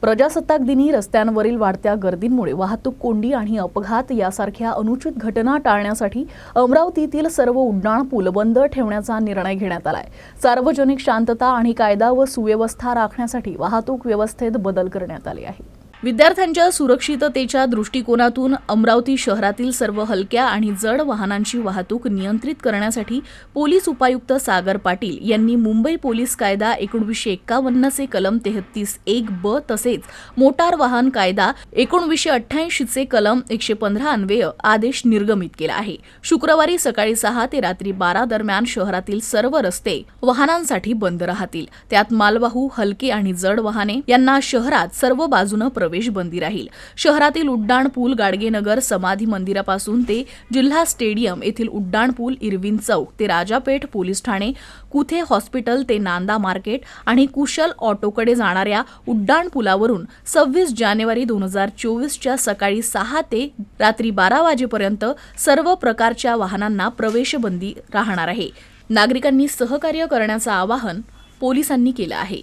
प्रजासत्ताक दिनी रस्त्यांवरील वाढत्या गर्दींमुळे वाहतूक कोंडी आणि अपघात यासारख्या अनुचित घटना टाळण्यासाठी अमरावतीतील सर्व उड्डाण पूल बंद ठेवण्याचा निर्णय घेण्यात आलाय. सार्वजनिक शांतता आणि कायदा व सुव्यवस्था राखण्यासाठी वाहतूक व्यवस्थेत बदल करण्यात आले आहे विद्यार्थ्यांच्या सुरक्षिततेच्या दृष्टिकोनातून अमरावती शहरातील सर्व हलक्या आणि जड वाहनांची वाहतूक नियंत्रित करण्यासाठी पोलीस उपायुक्त सागर पाटील यांनी मुंबई पोलीस कायदा एकोणवीसशे एक्कावन्नचे कलम तेहतीस एक ब तसेच मोटार वाहन कायदा एकोणवीसशे अठ्ठ्याऐंशीचे कलम एकशे पंधरा अन्वय आदेश निर्गमित केला आहे. शुक्रवारी सकाळी सहा ते रात्री बारा दरम्यान शहरातील सर्व रस्ते वाहनांसाठी बंद राहतील. त्यात मालवाहू हलके आणि जड वाहने यांना शहरात सर्व बाजूनं प्रवेश बंदी राहील. शहरातील उड्डाण पूल गाडगेनगर समाधी मंदिरापासून ते जिल्हा स्टेडियम येथील उड्डाण पूल इरविन चौक ते राजापेठ पोलीस ठाणे कुथे हॉस्पिटल ते नांदा मार्केट आणि कुशल ऑटोकडे जाणाऱ्या उड्डाण पुलावरून सव्वीस जानेवारी दोन हजार चोवीसच्या सकाळी सहा ते रात्री बारा वाजेपर्यंत सर्व प्रकारच्या वाहनांना प्रवेशबंदी राहणार आहे. नागरिकांनी सहकार्य करण्याचं आवाहन पोलिसांनी केलं आहे.